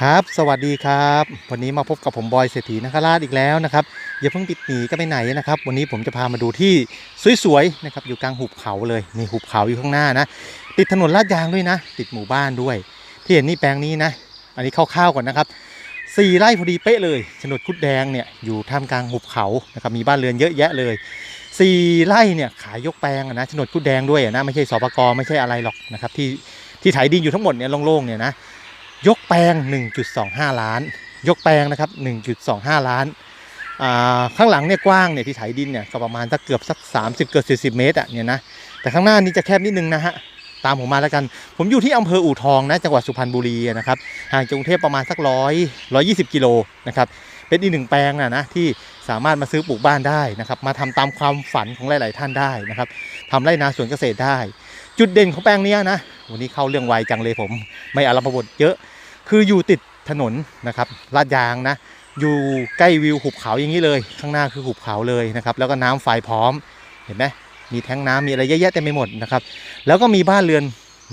ครับ สวัสดีครับ วันนี้มาพบกับผมบอยเศรษฐีนคราชอีกแล้วนะครับอย่าเพิ่งปิดหนีก็ไปไหนนะครับ วันนี้ผมจะพามาดูที่สวยๆนะครับอยู่กลางหุบเขาเลยนี่หุบเขาอยู่ข้างหน้านะ ติดถนนลาดยางด้วยนะ ติดหมู่บ้านด้วย ที่เห็นนี่แปลงนี้นะ อันนี้คร่าวๆก่อนนะครับสี่ไร่พอดีเป๊ะเลยโฉนดคุดแดงเนี่ยอยู่ท่ามกลางหุบเขานะครับมีบ้านเรือนเยอะแยะเลยสี่ไร่เนี่ยขายยกแปลงนะโฉนดคุดแดงด้วยนะไม่ใช่สปกไม่ใช่อะไรหรอกนะครับที่ที่ไถดินอยู่ทั้งหมดเนี่ยโล่งๆเนี่ยนะ ยกแปลง 1.25 ล้าน ยกแปลงนะครับ 1.25 ล้านอ่าข้างหลังเนี่ยกว้างเนี่ยที่ไถดินเนี่ยก็ประมาณสักเกือบสัก 30 เกือบ40 เมตรอะเนี่ยนะ แต่ข้างหน้านี้จะแคบนิดนึงนะฮะ ตามผมมาแล้วกัน ผมอยู่ที่อำเภออู่ทองนะจังหวัดสุพรรณบุรีนะครับ ห่างจากกรุงเทพประมาณสักร้อยร้อยยี่สิบกิโลนะครับ เป็นอีกหนึ่งแปลงนะนะที่สามารถมาซื้อปลูกบ้านได้นะครับ มาทำตามความฝันของหลาย ๆ ท่านได้นะครับทำไร่นาสวนเกษตรได้ จุดเด่นของแปลงนี้นะ วันนี้เข้าเรื่องไวจังเลยผม ไม่อารัมพบทเยอะ คืออยู่ติดถนนนะครับลาดยางนะ อยู่ใกล้วิวหุบเขาอย่างนี้เลย ข้างหน้าคือหุบเขาเลยนะครับ แล้วก็น้ำไฟพร้อม เห็นไหมมีแท้งน้ำมีอะไรเยอะแยะเต็มไปหมดนะครับ แล้วก็มีบ้านเรือน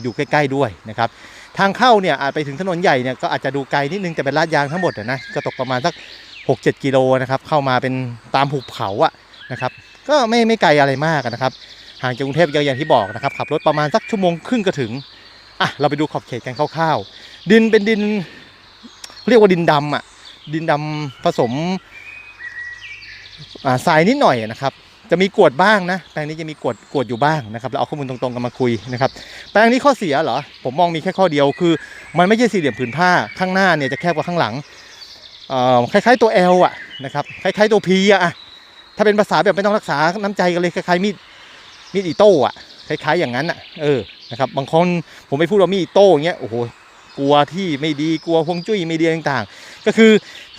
อยู่ใกล้ๆด้วยนะครับ ทางเข้าเนี่ยอาจไปถึงถนนใหญ่เนี่ยก็อาจจะดูไกลนิดนึงแต่เป็นลาดยางทั้งหมดอะนะ ก็ตกประมาณสัก 6-7 กิโลนะครับ เข้ามาเป็นตามหุบเขาอะนะครับ ก็ไม่ไม่ไกลอะไรมากนะครับ ห่างจากกรุงเทพอย่างที่บอกนะครับ ขับรถประมาณสักชั่วโมงครึ่งก็ถึง อะ เราไปดูขอบเขตกันคร่าวๆ ดินเป็นดิน เรียกว่าดินดำอะ ดินดำผสมทรายนิดหน่อยนะครับ จะมีกวดบ้างนะ แปลงนี้จะมีกวดกวดอยู่บ้างนะครับเราเอาข้อมูลตรงๆกันมาคุยนะครับ แปลงนี้ข้อเสียเหรอ ผมมองมีแค่ข้อเดียวคือ มันไม่ใช่สี่เหลี่ยมผืนผ้าข้างหน้าเนี่ยจะแคบกว่าข้างหลังคล้ายๆตัว L อะนะครับคล้ายๆตัว P อะถ้าเป็นภาษาแบบไม่ต้องรักษาน้ำใจกันเลยคล้ายๆมีดมีดอิโต้อะคล้ายๆอย่างนั้นอะเออนะครับบางคนผมไปพูดว่ามีดอิโต้อย่างเงี้ยโอ้โห กลัวที่ไม่ดีกลัวฮวงจุ้ยไม่ดีต่างๆ ก็คือ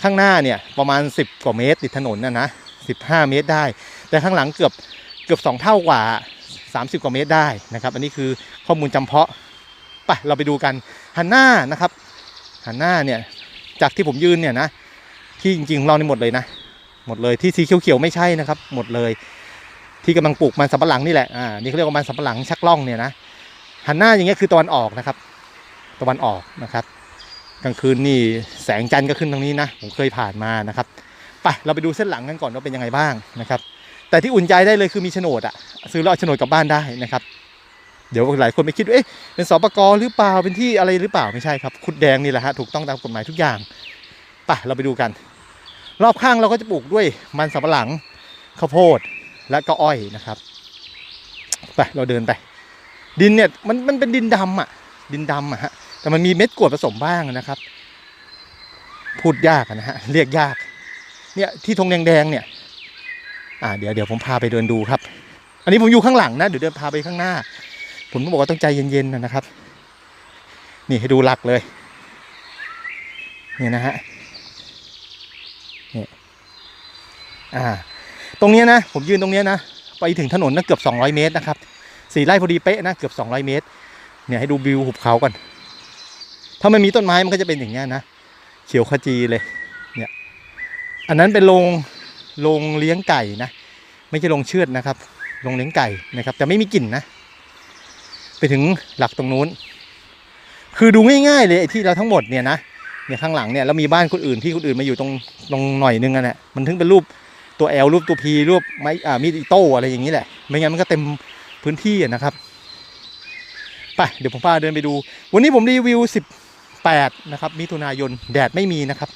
ข้างหน้าเนี่ยประมาณ 10 กว่าเมตรติดถนนนะนะ15 เมตรได้ แต่ข้างหลังเกือบเกือบ 2 เท่ากว่า 30 กว่าเมตรได้นะครับ อันนี้คือข้อมูลจำเพาะไปเราไปดูกันหันหน้านะครับหันหน้าเนี่ยจากที่ผมยืนเนี่ยนะที่จริงๆของเรานี่หมดเลยนะ หมดเลยที่สีเขียวๆไม่ใช่นะครับ หมดเลย ที่กำลังปลูกมันสำปะหลังนี่แหละอ่านี่เขาเรียกว่ามันสำปะหลังชักล่องเนี่ยนะหันหน้าอย่างเงี้ยคือตะวันออกนะครับ ตะวันออกนะครับ กลางคืนนี่แสงจันทร์ก็ขึ้นตรงนี้นะ ผมเคยผ่านมานะครับไปเราไปดูเส้นหลังกันก่อนว่าเป็นยังไงบ้างนะครับ แต่ที่อุ่นใจได้เลยคือมีโฉนดอะซื้อแล้วเอาโฉนดกลับบ้านได้นะครับ เดี๋ยวหลายคนไปคิดว่าเอ๊ะเป็นสปกหรือเปล่าเป็นที่อะไรหรือเปล่าไม่ใช่ครับคุดแดงนี่แหละฮะถูกต้องตามกฎหมายทุกอย่างไปเราไปดูกัน รอบข้างเราก็จะปลูกด้วยมันสำปะหลังข้าวโพดและก็อ้อยนะครับไปเราเดินไป ดินเนี่ยมันมันเป็นดินดำอะ ดินดำอะฮะ แต่มันมีเม็ดกรวดผสมบ้างนะครับ พูดยากนะฮะเรียกยาก เนี่ยที่ธงแดงๆเนี่ยอ่าเดี๋ยวเดี๋ยวผมพาไปเดินดูครับ อันนี้ผมอยู่ข้างหลังนะเดี๋ยวเดินพาไปข้างหน้า ผมต้องบอกว่าต้องใจเย็นๆนะครับ นี่ให้ดูหลักเลยเนี่ยนะฮะเนี่ยอ่า ตรงนี้นะ ผมยืนตรงนี้นะ ไปถึงถนนนะเกือบ 200 เมตรนะครับสี่ไร่พอดีเป๊ะนะ เกือบ 200 เมตร เนี่ยให้ดูวิวหุบเขาก่อน ถ้ามันมีต้นไม้มันก็จะเป็นอย่างเงี้ยนะเขียวขจีเลยเนี่ยอันนั้นเป็นโรงโรงเลี้ยงไก่นะไม่ใช่โรงเชือดนะครับโรงเลี้ยงไก่นะครับแต่ไม่มีกลิ่นนะ ไปถึงหลักตรงนู้น คือดูง่ายๆเลยที่เราทั้งหมดเนี่ยนะเนี่ยข้างหลังเนี่ยแล้วมีบ้านคนอื่นที่คนอื่นมาอยู่ตรงตรงหน่อยนึงอะเนี่ยมันถึงเป็นรูปตัวแอลรูปตัวพีรูปไม้อ่ามีดอิโต้อะไรอย่างนี้แหละ ไม่งั้นมันก็เต็มพื้นที่อะนะครับไปเดี๋ยวผมพาเดินไปดู วันนี้ผมรีวิว10 8 นะครับ มิถุนายนแดดไม่มีนะครับ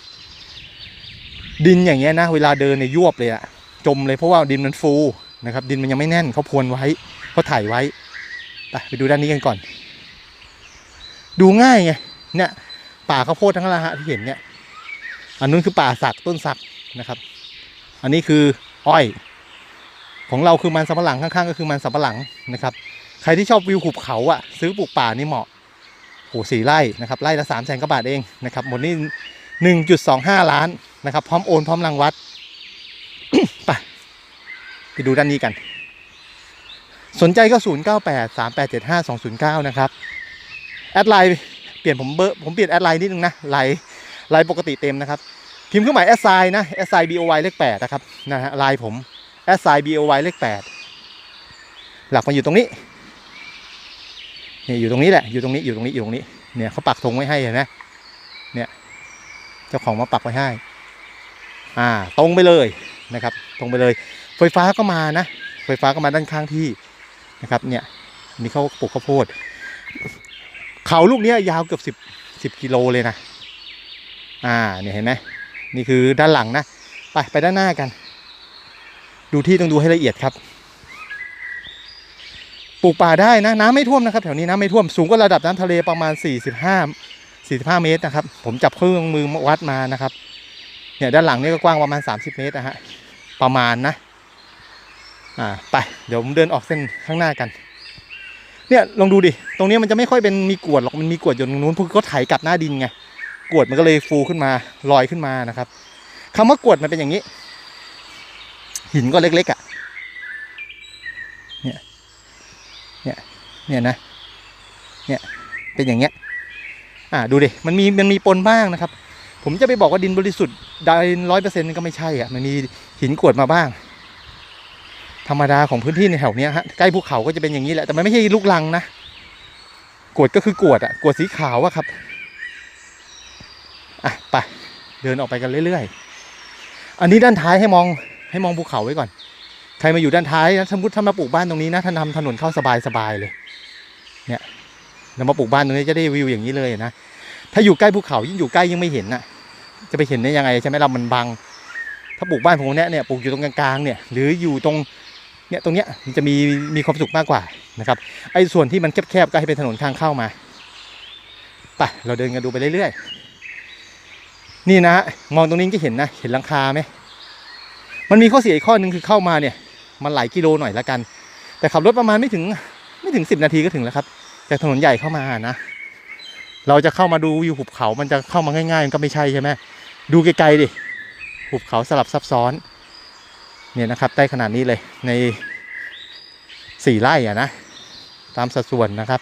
ดินอย่างเงี้ยนะ เวลาเดินเนี่ยยวบเลยอะจมเลยเพราะว่าดินมันฟูนะครับ ดินมันยังไม่แน่นเขาพรวนไว้เขาถ่ายไว้ไปไปดูด้านนี้กันก่อน ดูง่ายไงเนี่ยป่าข้าวโพดทั้งละฮะที่เห็นเนี่ยอันนู้นคือป่าสักต้นสักนะครับ อันนี้คืออ้อย ของเราคือมันสำปะหลังข้างๆ ก็คือมันสำปะหลังนะครับ ใครที่ชอบวิวหุบเขาอะซื้อปลูกป่านี่เหมาะ โหสี่ไร่นะครับไร่ละสามแสนกว่าบาทเองนะครับหมดนี่หนึ่งจุดสองห้าล้านนะครับ พร้อมโอนพร้อมรังวัดไปไปดูด้านนี้กัน สนใจก็ศูนย์เก้าแปดสามแปดเจ็ดห้าสองศูนย์เก้านะครับแอดไลน์เปลี่ยนผมเบอร์ผมเปลี่ยนแอดไลน์นิดนึงนะไลน์ไลน์ปกติเต็มนะครับพิมพ์เครื่องหมายแอดไซน์นะแอดไซน์ B O Y เลขแปดนะครับนะฮะไลน์ผมแอดไซน์ B O Y เลขแปดหลักมาอยู่ตรงนี้ นี่อยู่ตรงนี้แหละอยู่ตรงนี้อยู่ตรงนี้อยู่ตรงนี้เนี่ยเขาปักธงไว้ให้เห็นไหมเนี่ยเจ้าของมาปักไว้ให้ อ่า ตรงไปเลยนะครับ ตรงไปเลย ไฟฟ้าก็มานะ ไฟฟ้าก็มาด้านข้างที่นะครับ เนี่ยนี่เขาปลูกข้าวโพด เขาลูกเนี้ยยาวเกือบสิบสิบกิโลเลยนะ อ่า เนี่ยเห็นไหมนี่คือด้านหลังนะ ไปไปด้านหน้ากัน ดูที่ต้องดูให้ละเอียดครับ ลูกป่าได้นะน้ำไม่ท่วมนะครับแถวนี้น้ำไม่ท่วมสูงกว่าระดับน้ำทะเลประมาณ 45 45 เมตรนะครับ ผมจับเครื่องมือวัดมานะครับเนี่ยด้านหลังนี่ก็กว้างประมาณ 30 เมตรนะฮะประมาณนะอ่าไปเดี๋ยวผมเดินออกเส้นข้างหน้ากันเนี่ยลองดูดิตรงนี้มันจะไม่ค่อยเป็นมีกรวดหรอกมันมีกรวดอยู่ตรงนู้นพราะเขาไถกลับหน้าดินไงกรวดมันก็เลยฟูขึ้นมาลอยขึ้นมานะครับคำว่ากรวดมันเป็นอย่างนี้ หินก็เล็กๆอะนี่ย เนี่ย เนี่ยนะเนี่ยเป็นอย่างเงี้ยอ่าดูดิมันมีมันมีปนบ้างนะครับ ผมจะไปบอกว่าดินบริสุทธิ์ดินร้อยเปอร์เซ็นต์ก็ไม่ใช่อะมันมีหินกรวดมาบ้าง ธรรมดาของพื้นที่ในแถวเนี้ยฮะใกล้ภูเขาก็จะเป็นอย่างนี้แหละแต่มันไม่ใช่ลูกลังนะกรวดก็คือกรวดอะกรวดสีขาวอะครับอะไปเดินออกไปกันเรื่อยๆ อันนี้ด้านท้ายให้มองให้มองภูเขาไว้ก่อน ใครมาอยู่ด้านท้ายนะสมมติถ้ามาปลูกบ้านตรงนี้นะท่านทำถนนเข้าสบายๆเลยเนี่ย เรามาปลูกบ้านตรงนี้จะได้วิวอย่างนี้เลยนะถ้าอยู่ใกล้ภูเขายิ่งอยู่ใกล้ยิ่งไม่เห็นนะจะไปเห็นได้ยังไงใช่ไหมเรามันบัง ถ้าปลูกบ้านผมเนี้ยเนี่ยปลูกอยู่ตรงกลางๆเนี่ยหรืออยู่ตรงเนี่ยตรงเนี้ยมันจะมีมีความสุขมากกว่านะครับไอ้ส่วนที่มันแคบๆก็ให้เป็นถนนทางเข้ามาไปเราเดินกันดูไปเรื่อยๆนี่นะฮะมองตรงนี้จะเห็นนะเห็นหลังคาไหมมันมีข้อเสียอีกข้อหนึ่งคือเข้ามาเนี่ย มันหลายกิโลหน่อยละกัน แต่ขับรถประมาณไม่ถึงไม่ถึงสิบนาทีก็ถึงแล้วครับ จากถนนใหญ่เข้ามานะ เราจะเข้ามาดูวิวหุบเขา มันจะเข้ามาง่ายๆมันก็ไม่ใช่ใช่ไหมดูไกลๆดิหุบเขาสลับซับซ้อน เนี่ยนะครับได้ขนาดนี้เลยในสี่ไร่อะนะตามสัดส่วนนะครับ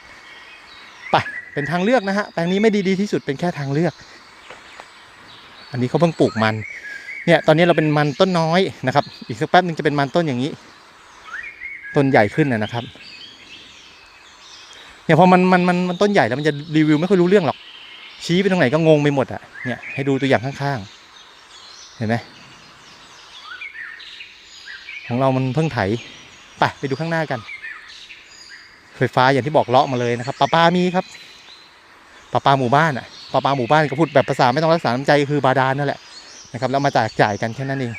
ไปเป็นทางเลือกนะฮะแปลงนี้ไม่ดีดีที่สุดเป็นแค่ทางเลือก อันนี้เขาเพิ่งปลูกมัน เนี่ยตอนนี้เราเป็นมันต้นน้อยนะครับ อีกสักแป๊บนึงจะเป็นมันต้นอย่างนี้ ต้นใหญ่ขึ้นนะครับ เนี่ยพอมันมันมันมันต้นใหญ่แล้วมันจะรีวิวไม่ค่อยรู้เรื่องหรอก ชี้ไปตรงไหนก็งงไปหมดอะเนี่ยให้ดูตัวอย่างข้างๆ เห็นไหมของเรามันเพิ่งไถไปไปดูข้างหน้ากัน ไฟฟ้าอย่างที่บอกเลาะมาเลยนะครับปลาปลามีครับปลาปลาหมู่บ้านอะปลาปลาหมู่บ้านก็พูดแบบภาษาไม่ต้องรักษาน้ำใจคือบาดาลนั่นแหละนะครับแล้วมาจ่ายจ่ายกันแค่นั้นเอง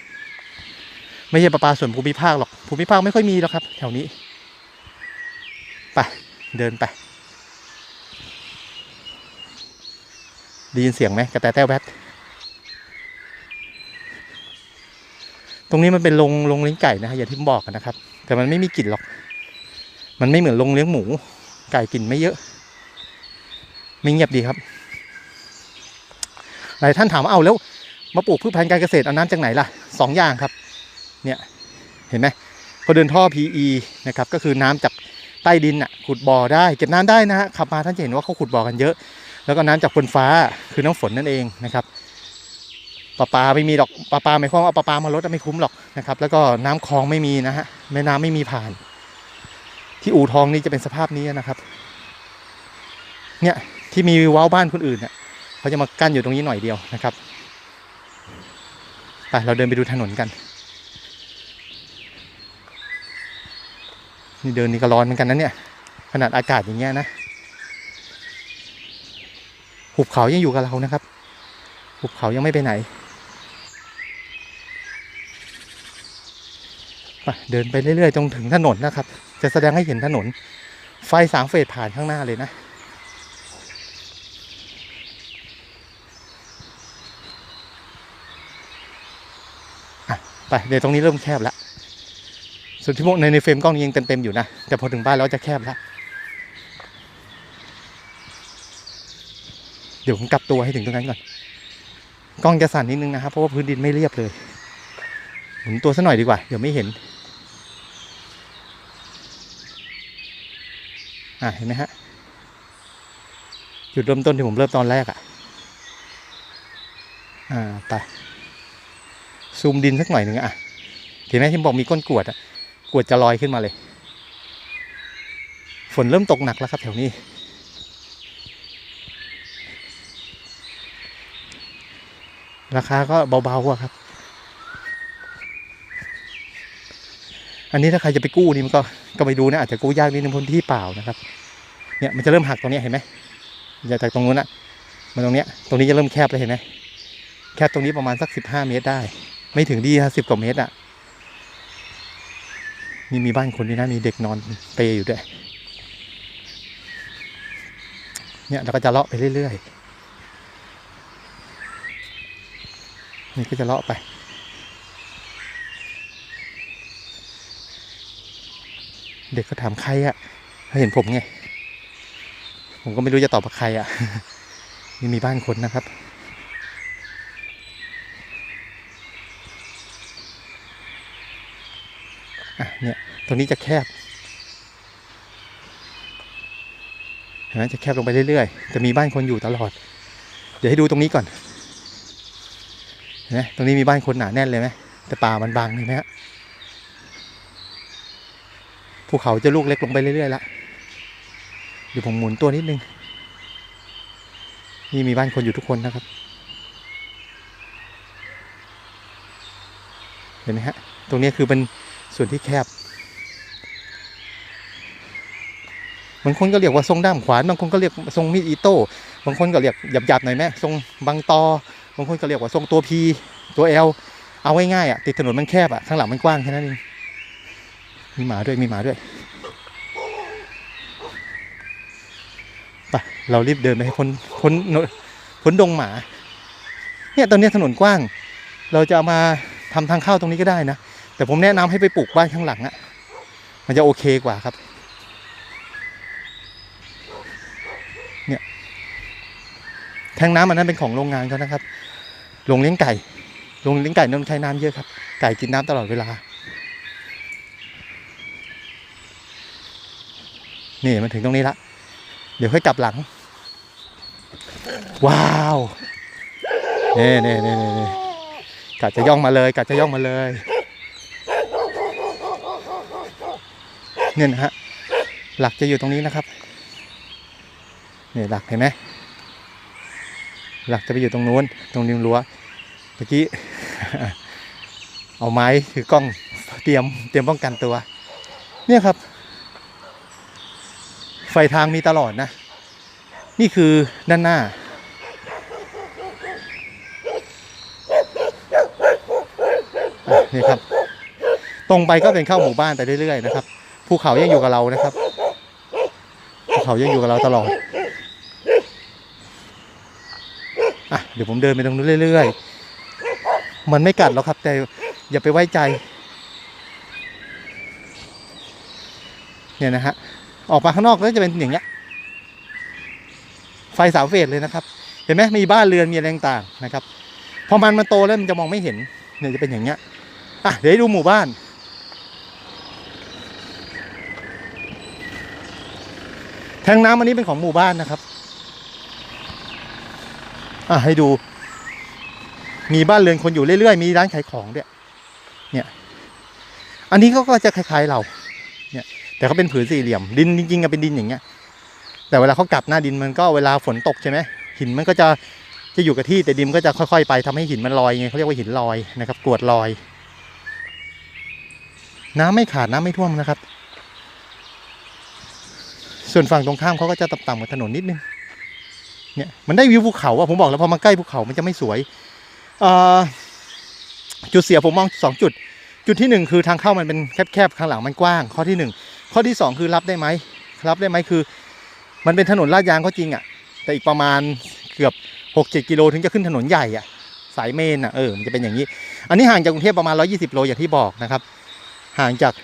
ไม่ใช่ประปาส่วนภูมิภาคหรอกภูมิภาคไม่ค่อยมีหรอกครับ แถวนี้ เดินไป ได้ยินเสียงไหมกระแตแต้วแวดตรงนี้มันเป็นโรงโรงเลี้ยงไก่นะฮะอย่างที่ผมบอกกันนะครับ แต่มันไม่มีกลิ่นหรอก มันไม่เหมือนโรงเลี้ยงหมู ไก่กลิ่นไม่เยอะไม่เงียบดีครับหลายท่านถามว่าเอาแล้วมาปลูกพืชพันธุ์การเกษตรเอาน้ำจากไหนล่ะสองอย่างครับ เนี่ยเห็นไหมเขาเดินท่อ PE นะครับก็คือน้ำจาก ใต้ดินอะขุดบ่อได้เก็บน้ำได้นะฮะขับมาท่านจะเห็นว่าเขาขุดบ่อกันเยอะ แล้วก็น้ำจากฝนฟ้าคือน้ำฝนนั่นเองนะครับปลาปลาไม่มีหรอกปลาปลาไม่คล้องเอาปลาปลามาลดไม่คุ้มหรอกนะครับแล้วก็น้ำคลองไม่มีนะฮะแม่น้ำไม่มีผ่าน ที่อู่ทองนี่จะเป็นสภาพนี้นะครับ เนี่ยที่มีว้าวบ้านคนอื่นเนี่ยเขาจะมากั้นอยู่ตรงนี้หน่อยเดียวนะครับไปเราเดินไปดูถนนกัน นี่เดินนี่ก็ร้อนเหมือนกันนะเนี่ย ขนาดอากาศอย่างเงี้ยนะ หุบเขายังอยู่กับเรานะครับ หุบเขายังไม่ไปไหนเดินไปเรื่อยๆจนถึงถนนนะครับ จะแสดงให้เห็นถนน ไฟสามเฟสผ่านข้างหน้าเลยนะ ไปเดี๋ยวตรงนี้เริ่มแคบแล้ว ส่วนที่พวกในในเฟรมกล้องยังเต็มๆอยู่นะ แต่พอถึงบ้านแล้วจะแคบแล้วเดี๋ยวผมกลับตัวให้ถึงตรงนั้นก่อน กล้องจะสั่นนิดนึงนะครับ เพราะว่าพื้นดินไม่เรียบเลย หมุนตัวซะหน่อยดีกว่า เดี๋ยวไม่เห็น อะเห็นไหมฮะ จุดเริ่มต้นที่ผมเริ่มตอนแรกอะ อ่าไปซูมดินสักหน่อยหนึ่งอะเห็นไหมที่บอกมีก้นกวดอะ วดจะลอยขึ้นมาเลย ฝนเริ่มตกหนักแล้วครับแถวนี้ ราคาก็เบาๆครับ อันนี้ถ้าใครจะไปกู้นี่มันก็ก็ไปดูนะอาจจะกู้ยากนิดนึงพราะที่เปล่านะครับเนี่ยมันจะเริ่มหักตรงนี้เห็นไหมจากตรงนู้นอะมาตรงเนี้ยตรงนี้จะเริ่มแคบแล้วเห็นไหมแคบตรงนี้ประมาณสักสิบห้าเมตรได้ ไม่ถึงดีฮะสิบกว่าเมตรอะ นี่มีบ้านคนด้วยนะ มีเด็กนอนเปย์อยู่ด้วย เนี่ยเราก็จะเลาะไปเรื่อยๆ นี่ก็จะเลาะไป เด็กก็ถามใครอะเขาเห็นผมไง ผมก็ไม่รู้จะตอบว่าใครอะนี่มีบ้านคนนะครับ อะเนี่ยตรงนี้จะแคบเห็นไหมจะแคบลงไปเรื่อยๆจะมีบ้านคนอยู่ตลอด เดี๋ยวให้ดูตรงนี้ก่อนเห็นไหมตรงนี้มีบ้านคนหนาแน่นเลยไหมแต่ป่ามันบางเห็นไหมฮะภูเขาจะลูกเล็กลงไปเรื่อยๆละเดี๋ยวผมหมุนตัวนิดนึงนี่มีบ้านคนอยู่ทุกคนนะครับ เห็นไหมฮะ ตรงนี้คือเป็น ส่วนที่แคบบางคนก็เรียกว่าทรงด้ามขวาน บางคนก็เรียกทรงมีดอิโต้ บางคนก็เรียกหยาบๆหน่อยไหมทรงบางตอ บางคนก็เรียกว่าทรงตัวพีตัวเอลเอาง่ายๆอะติดถนนมันแคบอะข้างหลังมันกว้างแค่นั้นเองมีหมาด้วยมีหมาด้วยไปเรารีบเดินไปให้พ้นพ้นพ้นดงหมา เนี่ยตอนนี้ถนนกว้าง เราจะเอามาทำทางเข้าตรงนี้ก็ได้นะ แต่ผมแนะนำให้ไปปลูกบ้านข้างหลังอะมันจะโอเคกว่าครับแทงน้ำอันนั้นเป็นของโรงงานเขานะครับ โรงเลี้ยงไก่ โรงเลี้ยงไก่ต้องใช้น้ำเยอะครับ ไก่กินน้ำตลอดเวลา นี่มันถึงตรงนี้ละ เดี๋ยวค่อยกลับหลัง ว้าวเน่เน่เน่เน่เน่กัดจะย่องมาเลยกัดจะย่องมาเลย เนี่ยนะฮะหลักจะอยู่ตรงนี้นะครับเนี่ยหลักเห็นไหมหลักจะไปอยู่ตรงนู้นตรงริมรั้วเมื่อกี้เอาไม้ถือกล้องเตรียมเตรียมป้องกันตัว เนี่ยครับ ไฟทางมีตลอดนะ นี่คือด้านหน้า นี่ครับ ตรงไปก็เป็นเข้าหมู่บ้านไปเรื่อยๆนะครับ ภูเขายังอยู่กับเรานะครับภูเขายังอยู่กับเราตลอดอะเดี๋ยวผมเดินไปตรงนู้นเรื่อยๆ มันไม่กัดหรอกครับ แต่อย่าไปไว้ใจ เนี่ยนะฮะ ออกมาข้างนอกก็จะเป็นอย่างเงี้ย ไฟสามเฟสเลยนะครับ เห็นไหมมีบ้านเรือนมีอะไรต่างๆนะครับ พอมันมันโตแล้วมันจะมองไม่เห็น เนี่ยจะเป็นอย่างเงี้ย อะเดี๋ยวดูหมู่บ้าน แทงน้ำอันนี้เป็นของหมู่บ้านนะครับ อะให้ดู มีบ้านเรือนคนอยู่เรื่อยๆ มีร้านขายของด้วย เนี่ย อันนี้เขาก็จะคล้ายๆเรา เนี่ย แต่เขาเป็นผืนสี่เหลี่ยม ดินจริงๆอะเป็นดินอย่างเงี้ย แต่เวลาเขากลับหน้าดินมันก็เวลาฝนตกใช่ไหมหินมันก็จะจะอยู่กับที่แต่ดินก็จะค่อยๆ ไปทำให้หินมันลอยไงเขาเรียกว่าหินลอยนะครับกรวดลอย น้ำไม่ขาดน้ำไม่ท่วมนะครับ ส่วนฝั่งตรงข้ามเขาก็จะต่ำๆกับถนนนิดนึงเนี่ยมันได้วิวภูเขาอะผมบอกแล้วพอมาใกล้ภูเขามันจะไม่สวยจุดเสียผมมองสองจุด จุดที่หนึ่งคือทางเข้ามันเป็นแคบๆข้างหลังมันกว้าง ข้อที่หนึ่งข้อที่สองคือรับได้ไหมรับได้ไหมคือ มันเป็นถนนลาดยางก็จริงอะแต่อีกประมาณเกือบหกเจ็ดกิโลถึงจะขึ้นถนนใหญ่อะสายเมนอะเออมันจะเป็นอย่างนี้ อันนี้ห่างจากกรุงเทพประมาณ 120 โลอย่างที่บอกนะครับ ห่างจาก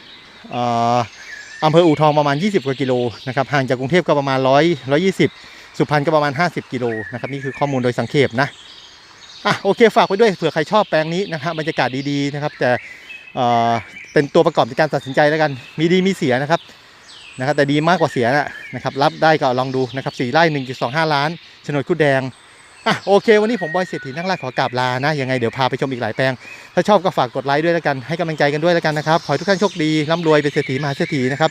อำเภออู่ทองประมาณ 20 กว่ากิโลนะครับห่างจากกรุงเทพก็ประมาณ 100 120 สุพรรณก็ประมาณ 50 กิโลนะครับนี่คือข้อมูลโดยสังเขปนะอะโอเคฝากไว้ด้วยเผื่อใครชอบแปลงนี้นะครับบรรยากาศดีๆนะครับ แต่เออเป็นตัวประกอบในการตัดสินใจแล้วกัน มีดีมีเสียนะครับนะครับแต่ดีมากกว่าเสียนะครับรับได้ก็ลองดูนะครับสี่ไร่1.25ล้านโฉนดกุดแดง อะโอเค วันนี้ผมบอยเศรษฐีนั่งล่ขอกราบลานะยังไงเดี๋ยวพาไปชมอีกหลายแปลง ถ้าชอบก็ฝากกดไลค์ด้วยแล้วกันให้กำลังใจกันด้วยแล้วกันนะครับขอให้ทุกท่านโชคดีร่ำรวยเป็นเศรษฐีมหาเศรษฐีนะครับ